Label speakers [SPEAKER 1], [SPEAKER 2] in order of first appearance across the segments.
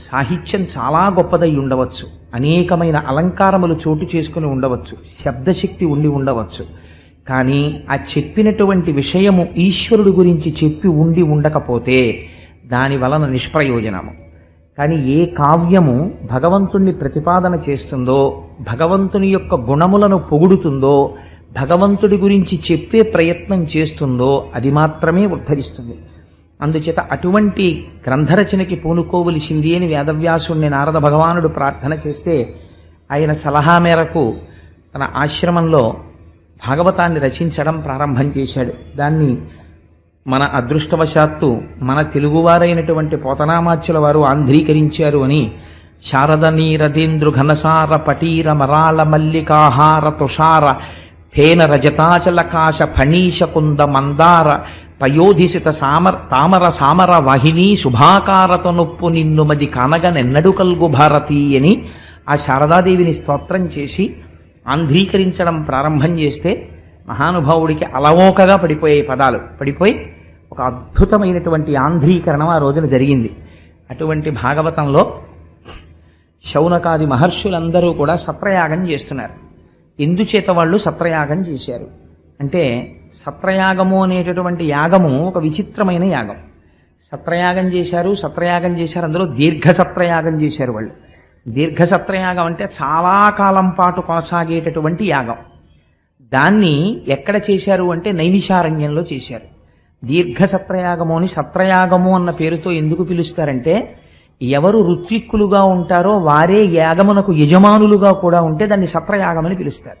[SPEAKER 1] సాహిత్యం చాలా గొప్పదై ఉండవచ్చు. అనేకమైన అలంకారములు చోటు చేసుకుని ఉండవచ్చు. శబ్దశక్తి ఉండి ఉండవచ్చు. కానీ ఆ చెప్పినటువంటి విషయము ఈశ్వరుడు గురించి చెప్పి ఉండి ఉండకపోతే దాని వలన నిష్ప్రయోజనము. కానీ ఏ కావ్యము భగవంతుణ్ణి ప్రతిపాదన చేస్తుందో భగవంతుని యొక్క గుణములను పొగుడుతుందో భగవంతుడి గురించి చెప్పే ప్రయత్నం చేస్తుందో అది మాత్రమే ఉద్ధరిస్తుంది. అందుచేత అటువంటి గ్రంథరచనకి పూనుకోవలసింది అని వేదవ్యాసుణ్ణి నారద భగవానుడు ప్రార్థన చేస్తే ఆయన సలహా మేరకు తన ఆశ్రమంలో భాగవతాన్ని రచించడం ప్రారంభం చేశాడు. దాన్ని మన అదృష్టవశాత్తు మన తెలుగువారైనటువంటి పోతనామాచ్యుల వారు ఆంధ్రీకరించారు అని శారద నీరదేంద్రు ఘనసార పటీర మరాళ మల్లికాహార తుషార ఫేన రజతాచలకాశ ఫణీశ కుంద మందార పయోధిసిత సామర తామర సామర వాహిని శుభాకారత నొప్పు నిన్ను మది కానగనెన్నడు కల్గు భారతి అని ఆ శారదాదేవిని స్తోత్రం చేసి ఆంధ్రీకరించడం ప్రారంభం చేస్తే మహానుభావుడికి అలవోకగా పడిపోయాయి పదాలు. పడిపోయి ఒక అద్భుతమైనటువంటి ఆంధ్రీకరణం ఆ రోజున జరిగింది. అటువంటి భాగవతంలో శౌనకాది మహర్షులందరూ కూడా సత్రయాగం చేస్తున్నారు. ఎందుచేత వాళ్ళు సత్రయాగం చేశారు. అంటే సత్రయాగము అనేటటువంటి యాగము ఒక విచిత్రమైన యాగం. సత్రయాగం చేశారు సత్రయాగం చేశారు అందులో దీర్ఘ సత్రయాగం చేశారు వాళ్ళు. దీర్ఘ సత్రయాగం అంటే చాలా కాలం పాటు కొనసాగేటటువంటి యాగం. దాన్ని ఎక్కడ చేశారు అంటే నైమిషారణ్యంలో చేశారు. దీర్ఘ సత్రయాగము అని సత్రయాగము అన్న పేరుతో ఎందుకు పిలుస్తారంటే ఎవరు ఋత్విక్కులుగా ఉంటారో వారే యాగమునకు యజమానులుగా కూడా ఉంటే దాన్ని సత్రయాగం అని పిలుస్తారు.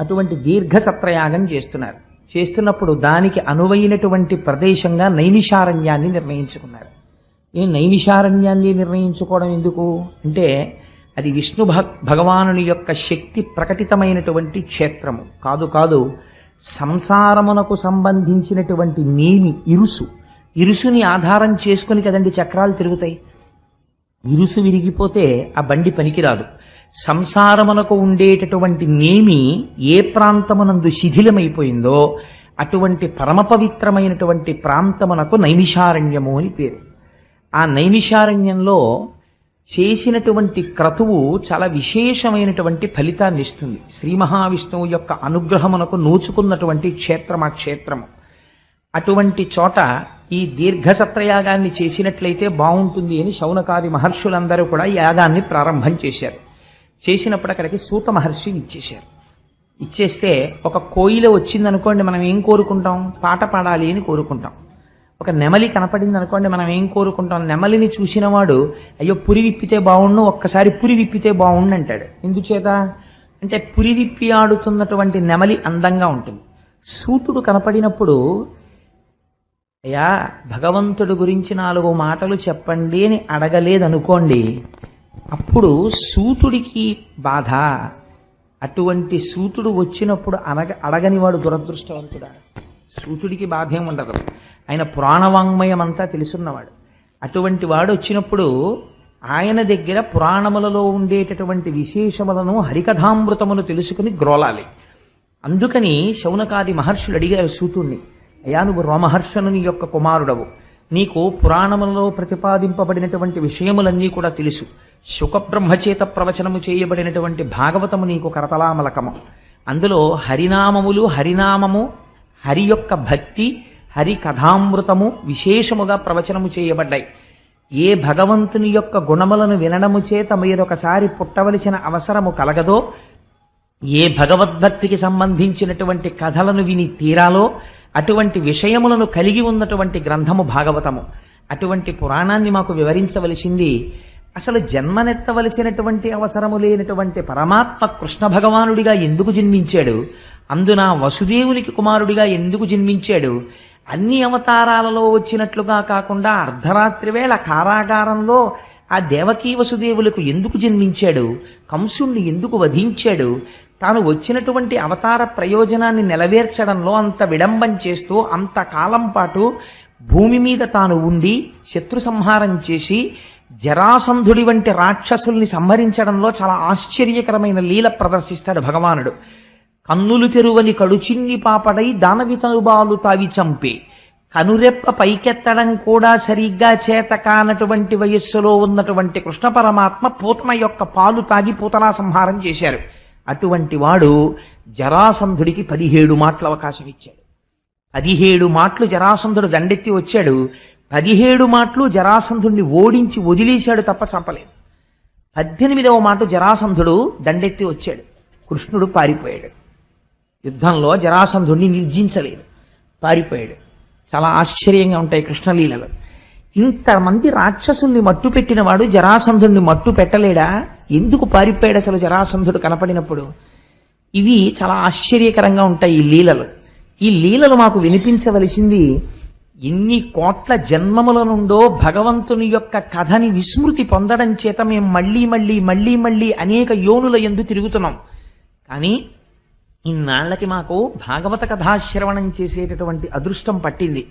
[SPEAKER 1] అటువంటి దీర్ఘ సత్రయాగం చేస్తున్నారు. చేస్తున్నప్పుడు దానికి అనువైనటువంటి ప్రదేశంగా నైమిషారణ్యాన్ని నిర్ణయించుకున్నారు. ఈ నైమిషారణ్యాన్ని నిర్ణయించుకోవడం ఎందుకు? అంటే అది విష్ణు భగ భగవానుని యొక్క శక్తి ప్రకటితమైనటువంటి క్షేత్రము. కాదు కాదు సంసారమునకు సంబంధించినటువంటి నేమి ఇరుసు. ఇరుసుని ఆధారం చేసుకుని కదండి చక్రాలు తిరుగుతాయి. ఇరుసు విరిగిపోతే ఆ బండి పనికిరాదు. సంసారమునకు ఉండేటటువంటి నేమి ఏ ప్రాంతమునందు శిథిలమైపోయిందో అటువంటి పరమ పవిత్రమైనటువంటి ప్రాంతమునకు నైమిషారణ్యము అని పేరు. ఆ నైమిషారణ్యంలో చేసినటువంటి క్రతువు చాలా విశేషమైనటువంటి ఫలితాన్ని ఇస్తుంది. శ్రీ మహావిష్ణువు యొక్క అనుగ్రహమునకు నోచుకున్నటువంటి క్షేత్రం ఆ క్షేత్రము అటువంటి చోట ఈ దీర్ఘసత్రయాగాన్ని చేసినట్లయితే బాగుంటుంది అని శౌనకాది మహర్షులందరూ కూడా యాగాన్ని ప్రారంభం చేశారు. చేసినప్పుడు అక్కడికి సూత మహర్షి ఇచ్చేశారు. ఇచ్చేస్తే ఒక కోయిల వచ్చిందనుకోండి మనం ఏం కోరుకుంటాం? పాట పాడాలి అని కోరుకుంటాం. ఒక నెమలి కనపడింది అనుకోండి మనం ఏం కోరుకుంటాం? నెమలిని చూసినవాడు అయ్యో పురి విప్పితే బాగుండు ఒక్కసారి పురి విప్పితే బాగుండు అంటాడు. ఎందుచేత? అంటే పురి విప్పి ఆడుతున్నటువంటి నెమలి అందంగా ఉంటుంది. సూతుడు కనపడినప్పుడు అయ్యా భగవంతుడు గురించి నాలుగు మాటలు చెప్పండి అని అడగలేదనుకోండి అప్పుడు సూతుడికి బాధ. అటువంటి సూతుడు వచ్చినప్పుడు అనగ అడగని వాడు దురదృష్టవంతుడా? సూతుడికి బాధ ఏం ఉండదు. ఆయన పురాణవాంగ్మయం అంతా తెలుసున్నవాడు. అటువంటి వాడు వచ్చినప్పుడు ఆయన దగ్గర పురాణములలో ఉండేటటువంటి విశేషములను హరికథామృతమును తెలుసుకుని గ్రోలాలి. అందుకని శౌనకాది మహర్షులు అడిగారు సూతుణ్ణి అయ్యా నువ్వు రోమహర్షణుని యొక్క కుమారుడవు. నీకు పురాణములలో ప్రతిపాదింపబడినటువంటి విషయములన్నీ కూడా తెలుసు. శుకబ్రహ్మచేత ప్రవచనము చేయబడినటువంటి భాగవతము నీకు కరతలామలకము. అందులో హరినామములు హరినామము హరి యొక్క భక్తి హరి కథామృతము విశేషముగా ప్రవచనము చేయబడ్డాయి. ఏ భగవంతుని యొక్క గుణములను వినడము చేత మీరొకసారి పుట్టవలసిన అవసరము కలగదో ఏ భగవద్భక్తికి సంబంధించినటువంటి కథలను విని తీరాలో అటువంటి విషయములను కలిగి ఉన్నటువంటి గ్రంథము భాగవతము. అటువంటి పురాణాన్ని మాకు వివరించవలసింది అసలు జన్మనెత్తవలసినటువంటి అవసరము లేనటువంటి పరమాత్మ కృష్ణ భగవానుడిగా ఎందుకు జన్మించాడు? అందున వసుదేవునికి కుమారుడిగా ఎందుకు జన్మించాడు? అన్ని అవతారాలలో వచ్చినట్లుగా కాకుండా అర్ధరాత్రి వేళ కారాగారంలో ఆ దేవకీ వసుదేవులకు ఎందుకు జన్మించాడు? కంసుణ్ణి ఎందుకు వధించాడు? తాను వచ్చినటువంటి అవతార ప్రయోజనాన్ని నెలవేర్చడంలో అంత విడంబం చేస్తూ అంత కాలం పాటు భూమి మీద తాను ఉండి శత్రు సంహారం చేసి జరాసంధుడి వంటి రాక్షసుల్ని సంహరించడంలో చాలా ఆశ్చర్యకరమైన లీల ప్రదర్శిస్తాడు భగవానుడు. కన్నులు తెరువని కడుచిన్ని పాపడై దానవితనుబాలు తావి చంపే కనురెప్ప పైకెత్తడం కూడా సరిగ్గా చేత కానటువంటి వయస్సులో ఉన్నటువంటి కృష్ణ పరమాత్మ పూతన యొక్క పాలు తాగి పూతనా సంహారం చేశారు. అటువంటి వాడు జరాసంధుడికి పదిహేడు మాటల అవకాశం ఇచ్చాడు. పదిహేడు మాటలు జరాసంధుడు దండెత్తి వచ్చాడు. పదిహేడు మాటలు జరాసంధుడిని ఓడించి వదిలేశాడు తప్ప చంపలేదు. పద్దెనిమిదవ మాట జరాసంధుడు దండెత్తి వచ్చాడు. కృష్ణుడు పారిపోయాడు. యుద్ధంలో జరాసంధుడిని నిర్జించలేదు. పారిపోయాడు. చాలా ఆశ్చర్యంగా ఉంటాయి కృష్ణలీలలు. ఇంతమంది రాక్షసుల్ని మట్టు పెట్టినవాడు జరాసంధుడిని మట్టు పెట్టలేడా? ఎందుకు పారిపోయాడు అసలు జరాసంధుడు కనపడినప్పుడు? ఇవి చాలా ఆశ్చర్యకరంగా ఉంటాయి ఈ లీలలు. ఈ లీలలు మాకు వినిపించవలసింది ఎన్ని కోట్ల జన్మముల నుండో భగవంతుని యొక్క కథని విస్మృతి పొందడం చేత మేము మళ్ళీ మళ్ళీ మళ్ళీ మళ్ళీ అనేక యోనుల ఎందు తిరుగుతున్నాం. కానీ ఇన్నాళ్ళకి మాకు భాగవత కథాశ్రవణం చేసేటటువంటి అదృష్టం పట్టింది.